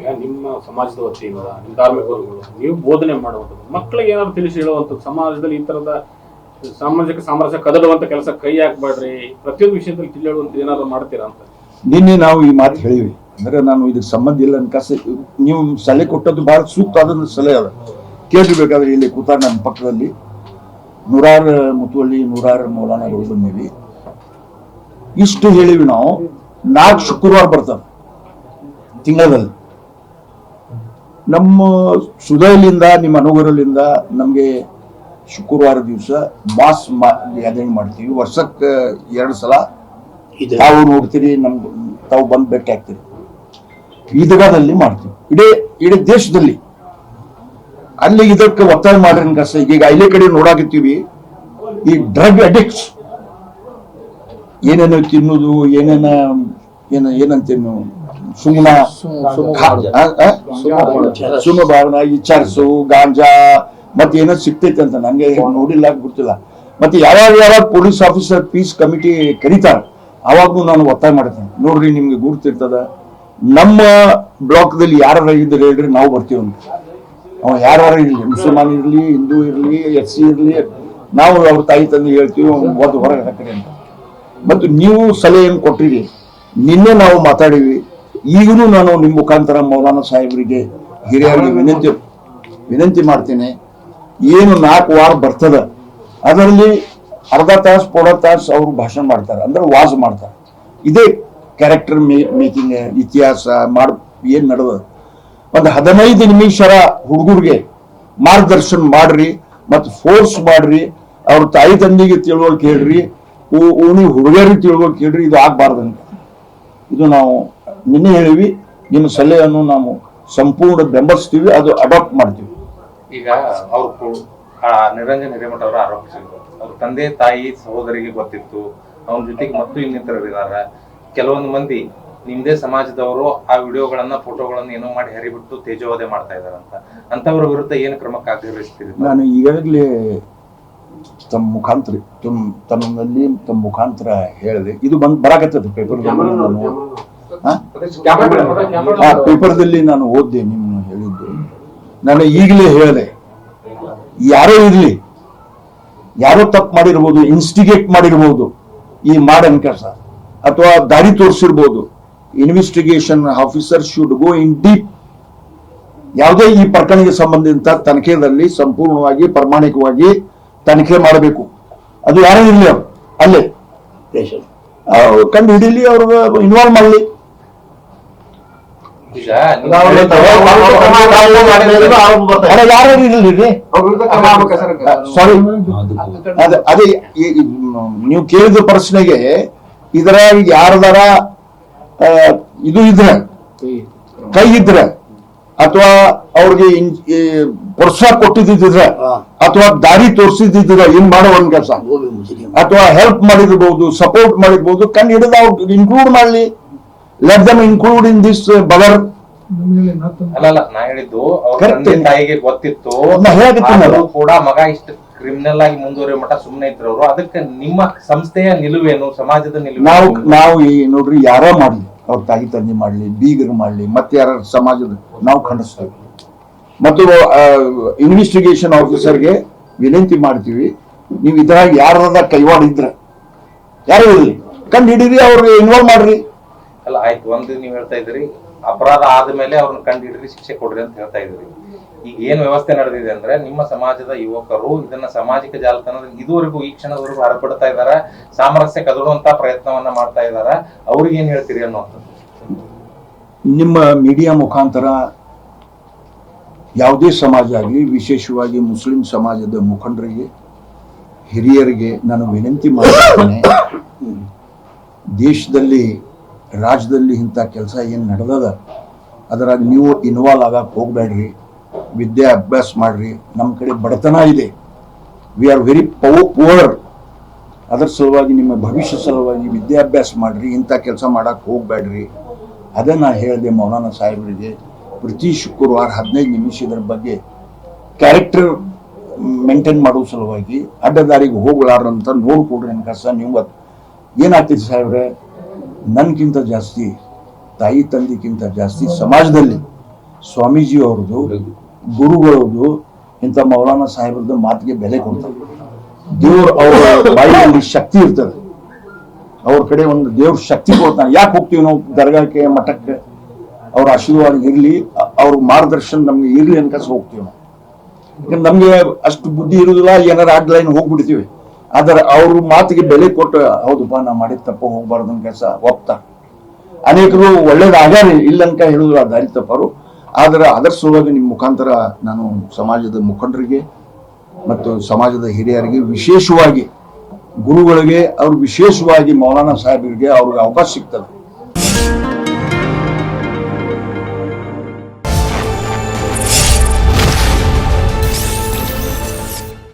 ನಿಮ್ಮ ಸಮಾಜದ ವತಿಯಿಂದ ನಿಮ್ಮ ಧಾರ್ಮಿಕ ಗುರುಗಳು ನೀವು ಬೋಧನೆ ಮಾಡುವಂಥದ್ದು ಮಕ್ಕಳಿಗೆ ಏನಾದ್ರು ತಿಳಿಸಿ ಹೇಳುವಂಥದ್ದು, ಸಮಾಜದಲ್ಲಿ ಈ ತರದ ಸಾಮಾಜಿಕ ಸಾಮರಸ್ಯ ಕದಡುವಂತ ಕೆಲಸ ಕೈ ಹಾಕ್ಬೇಡ್ರಿ, ಪ್ರತಿಯೊಂದು ವಿಷಯದಲ್ಲಿ ತಿಳಿ ಹೇಳುವಂತ ಏನಾದ್ರು ಮಾಡ್ತೀರಾ ಅಂತ? ನಿನ್ನೆ ನಾವು ಈ ಮಾತು ಹೇಳಿವಿ ಅಂದ್ರೆ ನಾನು ಇದಕ್ಕೆ ಸಂಬಂಧ ಇಲ್ಲ ಅನ್ಕಾಸ ನೀವು ಸಲಹೆ ಕೊಟ್ಟದ್ದು ಬಹಳ ಸೂಕ್ತ ಆದ ಸಲಹೆ ಅದ. ಕೇಳಿರ್ಬೇಕಾದ್ರೆ ಇಲ್ಲಿ ಕೂತಾಗ ನನ್ನ ಪಕ್ಕದಲ್ಲಿ ನೂರಾರು ಮುತುವಳ್ಳಿ, ನೂರಾರು ಮೌಲಾನಗಳು ಬಂದೀವಿ. ಇಷ್ಟು ಹೇಳಿವಿ ನಾವು. ನಾಲ್ಕು ಶುಕ್ರವಾರ ಬರ್ತಾರೆ ತಿಂಗಳಲ್ಲಿ. ನಮ್ಮ ಸುಧೈಲಿಂದ ನಿಮ್ಮ ಅನುಗುರಲಿಂದ ನಮಗೆ ಶುಕ್ರವಾರ ದಿವಸ ಮಾಸ್ ಗ್ಯಾದರಿಂಗ್ ಮಾಡ್ತೀವಿ. ವರ್ಷಕ್ಕೆ ಎರಡು ಸಲ ತಾವು ನೋಡ್ತೀರಿ ನಮ್ಗೆ ತಾವು ಬಂದು ಭೇಟಿ ಆಗ್ತೀರಿ. ಈದಗಾದಲ್ಲಿ ಮಾಡ್ತೀವಿ. ಇಡೀ ಇಡೀ ದೇಶದಲ್ಲಿ. ಅಲ್ಲಿ ಇದಕ್ಕೆ ಒತ್ತಾಯ ಮಾಡ್ರಿ ಕಸ ಈಗ ಐಲೇ ಕಡೆ ನೋಡಾಕತ್ತೀವಿ ಈ ಡ್ರಗ್ ಅಡಿಕ್ಟ್ಸ್ ಏನೇನು ತಿನ್ನುದು ಏನೇನ ಏನ ಏನಂತೇನು ಸುಮ್ಮನ ಸುಮ್ಮ ಭಾವನ ಈ ಚರ್ಸು ಗಾಂಜಾ ಮತ್ತೆ ಏನೋ ಸಿಗ್ತೈತೆ ಅಂತ ನಂಗೆ ನೋಡಿಲ್ಲ ಗೊತ್ತಿಲ್ಲ. ಮತ್ತೆ ಯಾವಾಗ ಯಾವಾಗ ಪೊಲೀಸ್ ಆಫೀಸರ್ ಪೀಸ್ ಕಮಿಟಿ ಕರೀತಾರ ಅವಾಗೂ ನಾನು ಒತ್ತಾಯ ಮಾಡ್ತೇನೆ. ನೋಡ್ರಿ ನಿಮ್ಗೆ ಗುರುತಿರ್ತದ. ನಮ್ಮ ಬ್ಲಾಕ್ದಲ್ಲಿ ಯಾರು ಇದ್ರೆ ಹೇಳ್ರಿ ನಾವು ಬರ್ತೀವಿ ಅಂತ. ಅವ ಯಾರು ಇರಲಿ ಮುಸಲ್ಮಾನ್ ಇರಲಿ ಹಿಂದೂ ಇರಲಿ ಎಸ್ ಸಿ ಇರಲಿ ನಾವು ಅವ್ರ ತಾಯಿ ತಂದೆ ಹೇಳ್ತೀವಿ ಒಂದು ಹೊರಗೆ ಹಾಕ್ರಿ ಅಂತ. ಮತ್ತು ನೀವು ಸಲಹೆಯನ್ನು ಕೊಟ್ಟಿರಿ. ನಿನ್ನೆ ನಾವು ಮಾತಾಡಿವಿ ಈಗಲೂ ನಾನು ನಿಮ್ಮ ಮುಖಾಂತರ ಮೌಲಾನಾ ಸಾಹೇಬರಿಗೆ ಹಿರಿಯರಿಗೆ ವಿನಂತಿ ವಿನಂತಿ ಮಾಡ್ತೇನೆ. ಏನು ನಾಲ್ಕು ವಾರ ಬರ್ತದ ಅದರಲ್ಲಿ ಅರ್ಧ ತಾಸು ಪೊಡ ತಾಸು ಅವರು ಭಾಷಣ ಮಾಡ್ತಾರೆ. ಅಂದ್ರೆ ವಾಜ್ ಮಾಡ್ತಾರೆ. ಇದೇ ಕ್ಯಾರೆಕ್ಟರ್ ಮೇಕಿಂಗ್ ಇತಿಹಾಸ ಮಾಡ್ ಏನು ನಡೆದ ಒಂದು ಹದಿನೈದು ನಿಮಿಷರ ಹುಡುಗರಿಗೆ ಮಾರ್ಗದರ್ಶನ ಮಾಡ್ರಿ ಮತ್ತು ಫೋರ್ಸ್ ಮಾಡ್ರಿ ಅವ್ರ ತಾಯಿ ತಂದೆಗೆ ತಿಳುವಳಿಕೆ ಹೇಳ್ರಿ ಓಣಿ ಹುಡುಗರಿಗೆ ತಿಳುವಳಿಕೆ ಹೇಳ್ರಿ ಇದು ಆಗ್ಬಾರ್ದಂತೆ. ಇದು ನಾವು ನಿನ್ನೆ ಹೇಳಿವಿ ನಿಮ್ಮ ಸಲಹೆಯನ್ನು ನಾವು ಸಂಪೂರ್ಣ ಬೆಂಬಲಿಸ್ತೀವಿ ಅದು ಅಡಾಪ್ಟ್ ಮಾಡ್ತೀವಿ. ಈಗ ಅವರು ನಿರಂಜನ್ ಹಿರೇಮಠ ಅವರು ಆರೋಪಿಸಿದ್ರು. ಅವ್ರ ತಂದೆ ತಾಯಿ ಸಹೋದರಿಗೆ ಗೊತ್ತಿತ್ತು. ಅವನ ಜೊತೆಗೆ ಮತ್ತು ಇನ್ನಿತರರಿದ್ದಾರೆ ಇದಾರ. ಕೆಲವೊಂದು ಮಂದಿ ನಿಮ್ದೇ ಸಮಾಜದವರು ಆ ವಿಡಿಯೋಗಳನ್ನ ಫೋಟೋಗಳನ್ನ ಏನೋ ಮಾಡಿ ಹರಿಬಿಟ್ಟು ತೇಜೋವಧೆ ಮಾಡ್ತಾ ಇದಾರಂತ ಅಂತವ್ರ ವಿರುದ್ಧ ಏನು ಕ್ರಮಕ್ಕೆ ಆಗ್ರಹಿಸ್ತೀರಿ? ನಾನು ಈಗಾಗಲೇ ತಮ್ಮ ಮುಖಾಂತರ ತಮ್ಮ ತಮ್ಮಲ್ಲಿ ತಮ್ಮ ಮುಖಾಂತರ ಹೇಳಿದೆ. ಇದು ಬಂದ್ ಬರಾಕತ್ತದ ಪೇಪರ್ ಆ ಪೇಪರ್ದಲ್ಲಿ ನಾನು ಓದ್ದೆ ನಿಮ್ಮ ಹೇಳಿದ್ದು. ನಾನು ಈಗಲೇ ಹೇಳಿದೆ. ಯಾರೋ ಇರ್ಲಿ. ಯಾರೋ ತಪ್ಪು ಮಾಡಿರ್ಬೋದು ಇನ್ಸ್ಟಿಗೇಟ್ ಮಾಡಿರ್ಬೋದು ಈ ಮಾಡನ್ ಕೆಲಸ. ಅಥವಾ ದಾರಿ ತೋರಿಸಿರ್ಬೋದು. Investigation officer should go in deep ಯಾವುದೇ ಈ ಪ್ರಕರಣಕ್ಕೆ ಸಂಬಂಧಿತ ತನಿಖೆಯಲ್ಲಿ ಸಂಪೂರ್ಣವಾಗಿ ಪ್ರಾಮಾಣಿಕವಾಗಿ ತನಿಖೆ ಮಾಡಬೇಕು. ಅದು ಯಾರೇ ಇರಲಿ ಅವ್ರು. ಅಲ್ಲೇ. ಅವ್ರು ಕಂಡು ಹಿಡೀಲಿ ಅವ್ರಿಗೆ ಇನ್ವಾಲ್ವ್ ಮಾಡಲಿ. ಈಗ ಯಾರು ಸಾರಿ. ಅದೇ ನೀವು ಕೇಳಿದ ಪ್ರಶ್ನೆಗೆ ಇದರ ಯಾರದಾರ ಇದು ಇದ್ರೆ ಕೈ ಇದ್ರೆ ಅಥವಾ ಅವ್ರಿಗೆ ಪ್ರೋತ್ಸಾಹ ಕೊಟ್ಟಿದ್ದಿದ್ರೆ ಅಥವಾ ದಾರಿ ತೋರಿಸಿದ್ರೆ ಏನ್ ಮಾಡೋ ಒಂದ್ ಕೆಲಸ? ಅಥವಾ ಹೆಲ್ಪ್ ಮಾಡಿರ್ಬಹುದು ಸಪೋರ್ಟ್ ಮಾಡಿರ್ಬಹುದು ಕಣ್ಣು ಹಿಡಿದು ಅವ್ರು ಇನ್ಕ್ಲೂಡ್ ಮಾಡ್ಲಿ. Let them include in this bother ಅಲ್ಲಲ್ಲ ನಾ ಹೇಳಿದ್ದು ಅವ್ರ ತಂದೆ ತಾಯಿಗೆ ಗೊತ್ತಿತ್ತು. ಆದ್ರೂ ಕೂಡ ಮಗ ಇಷ್ಟು ಕ್ರಿಮಿನಲ್ ಆಗಿ ಮುಂದುವರಿಯೋ ಮಟ್ಟ ಸುಮ್ಮನೆ ಇದ್ರು ಅವರು ಅದಕ್ಕೆ ನಿಮ್ಮ ಸಂಸ್ಥೆಯ ನಿಲುವೇನು ಸಮಾಜದ ನಾವು ನಿಲುವೇನು? ನಾವು ಈ ನೋಡ್ರಿ ಯಾರ ಮಾಡ್ಲಿ ಅವ್ರ ತಾಯಿ ತಂದೆ ಮಾಡ್ಲಿ ಬೀಗರು ಮಾಡ್ಲಿ ಮತ್ತೆ ಯಾರ ಸಮಾಜದ ನಾವು ಖಂಡಿಸ್ತೇವೆ. ಮತ್ತು ಇನ್ವೆಸ್ಟಿಗೇಷನ್ ಆಫೀಸರ್ಗೆ ವಿನಂತಿ ಮಾಡ್ತೀವಿ ನೀವು ಇದ್ರಾಗ ಯಾರದ ಕೈವಾಡ ಇದ್ರೆ ಯಾರು ಇರಲಿ ಕಂಡು ಹಿಡೀರಿ ಅವ್ರಿಗೆ ಇನ್ವಾಲ್ವ್ ಮಾಡ್ರಿ. ಅಲ್ಲ, ಆಯ್ತು, ಒಂದು ನೀವು ಹೇಳ್ತಾ ಇದ್ರಿ ಅಪರಾಧ ಆದ್ಮೇಲೆ ಅವ್ರನ್ನ ಕಂಡು ಹಿಡಿದ್ರಿ ಶಿಕ್ಷೆ ಕೊಡ್ರಿ ಅಂತ ಹೇಳ್ತಾ ಇದ್ರಿ ಈಗ ಏನ್ ವ್ಯವಸ್ಥೆ ನಡೆದಿದೆ ಅಂದ್ರೆ ನಿಮ್ಮ ಸಮಾಜದ ಯುವಕರು ಇದನ್ನ ಸಾಮಾಜಿಕ ಜಾಲತಾಣದ ಇದುವರೆಗೂ ಈ ಕ್ಷಣದವರೆಗೂ ಹರಪಡ್ತಾ ಇದಾರ, ಸಾಮರಸ್ಯ ಕದಡುವಂತ ಪ್ರಯತ್ನವನ್ನ ಮಾಡ್ತಾ ಇದಾರ. ಅವ್ರಿಗೆ ಏನ್ ಹೇಳ್ತೀರಿ ಅನ್ನೋದು ನಿಮ್ಮ ಮೀಡಿಯಾ ಮುಖಾಂತರ ಯಾವುದೇ ಸಮಾಜ ಆಗಲಿ, ವಿಶೇಷವಾಗಿ ಮುಸ್ಲಿಂ ಸಮಾಜದ ಮುಖಂಡರಿಗೆ, ಹಿರಿಯರಿಗೆ ನಾನು ವಿನಂತಿ ಮಾಡ್ತೇನೆ. ದೇಶದಲ್ಲಿ ರಾಜ್ಯದಲ್ಲಿ ಇಂಥ ಕೆಲಸ ಏನು ನಡೆದದ? ಅದರಾಗ ನೀವು ಇನ್ವಾಲ್ವ್ ಆಗಕ್ಕೆ ಹೋಗಬೇಡ್ರಿ. ವಿದ್ಯೆ ಅಭ್ಯಾಸ ಮಾಡಿರಿ. ನಮ್ಮ ಕಡೆ ಬಡತನ ಇದೆ. ವಿ ಆರ್ ವೆರಿ ಪುವರ್ ಅದರ ಸಲುವಾಗಿ ನಿಮ್ಮ ಭವಿಷ್ಯ ಸಲುವಾಗಿ ವಿದ್ಯಾಭ್ಯಾಸ ಮಾಡಿರಿ. ಇಂಥ ಕೆಲಸ ಮಾಡಕ್ಕೆ ಹೋಗಬೇಡ್ರಿ. ಅದೇ ನಾನು ಹೇಳಿದೆ ಮೌಲಾನ ಸಾಹೇಬರಿಗೆ, ಪ್ರತಿ ಶುಕ್ರವಾರ ಹದಿನೈದು ನಿಮಿಷ ಇದರ ಬಗ್ಗೆ ಕ್ಯಾರೆಕ್ಟರ್ ಮೇಂಟೈನ್ ಮಾಡೋ ಸಲುವಾಗಿ ಅಡ್ಡದಾರಿಗೆ ಹೋಗ್ಲಾರ್ದಂತ ನೋಡ್ಕೊಡ್ರಿ ಕಸ ನೀವು ಏನಾಗ್ತೈತಿ ಸಾಹೇಬ್ರೆ? ನನ್ಗಿಂತ ಜಾಸ್ತಿ, ತಾಯಿ ತಂದೆಗಿಂತ ಜಾಸ್ತಿ ಸಮಾಜದಲ್ಲಿ ಸ್ವಾಮೀಜಿ ಅವ್ರದ್ದು ಗುರುಗಳದ್ದು ಇಂಥ ಮೌಲಾನಾ ಸಾಹೇಬ್ರದ್ದು ಮಾತಿಗೆ ಬೆಲೆ ಕೊಡ್ತಾರೆ. ದೇವ್ರ ಅವ್ರ ಬಾಯಿಯಲ್ಲಿ ಶಕ್ತಿ ಇರ್ತದೆ. ಅವ್ರ ಕಡೆ ಒಂದು ದೇವ್ರ ಶಕ್ತಿ ಕೊಡ್ತಾನೆ. ಯಾಕೆ ಹೋಗ್ತೀವಿ ನಾವು ದರ್ಗಾಕ್ಕೆ, ಮಠಕ್ಕೆ? ಅವ್ರ ಆಶೀರ್ವಾದ ಇರಲಿ, ಅವ್ರ ಮಾರ್ಗದರ್ಶನ ನಮ್ಗೆ ಇರಲಿ ಅನ್ಕಸ್ ಹೋಗ್ತೀವಿ ನಾವು. ನಮ್ಗೆ ಅಷ್ಟು ಬುದ್ಧಿ ಇರುವುದಿಲ್ಲ ಏನಾರ ಆಗ್ಲೈನ್ ಹೋಗ್ಬಿಡ್ತೀವಿ. ಆದ್ರೆ ಅವ್ರ ಮಾತಿಗೆ ಬೆಲೆ ಕೊಟ್ಟು ಹೌದಪ್ಪ ನಾ ಮಾಡಿದ ತಪ್ಪು ಹೋಗ್ಬಾರ್ದು ಕೆಲಸ ಒಪ್ತಾರೆ ಅನೇಕರು ಒಳ್ಳೇದಾಗ್ಯಾರ ಇಲ್ಲ ಹೇಳಿದ್ರು ಹೇಳುದು ಆ ದಾರಿ ತಪ್ಪರು. ಆದ್ರೆ ಅದರ ಸಲುವಾಗಿ ನಿಮ್ಮ ಮುಖಾಂತರ ನಾನು ಸಮಾಜದ ಮುಖಂಡರಿಗೆ ಮತ್ತು ಸಮಾಜದ ಹಿರಿಯರಿಗೆ ವಿಶೇಷವಾಗಿ ಗುರುಗಳಿಗೆ, ಅವ್ರು ವಿಶೇಷವಾಗಿ ಮೌಲಾನಾ ಸಾಹೇಬರಿಗೆ ಅವ್ರಿಗೆ ಅವಕಾಶ ಸಿಗ್ತದೆ.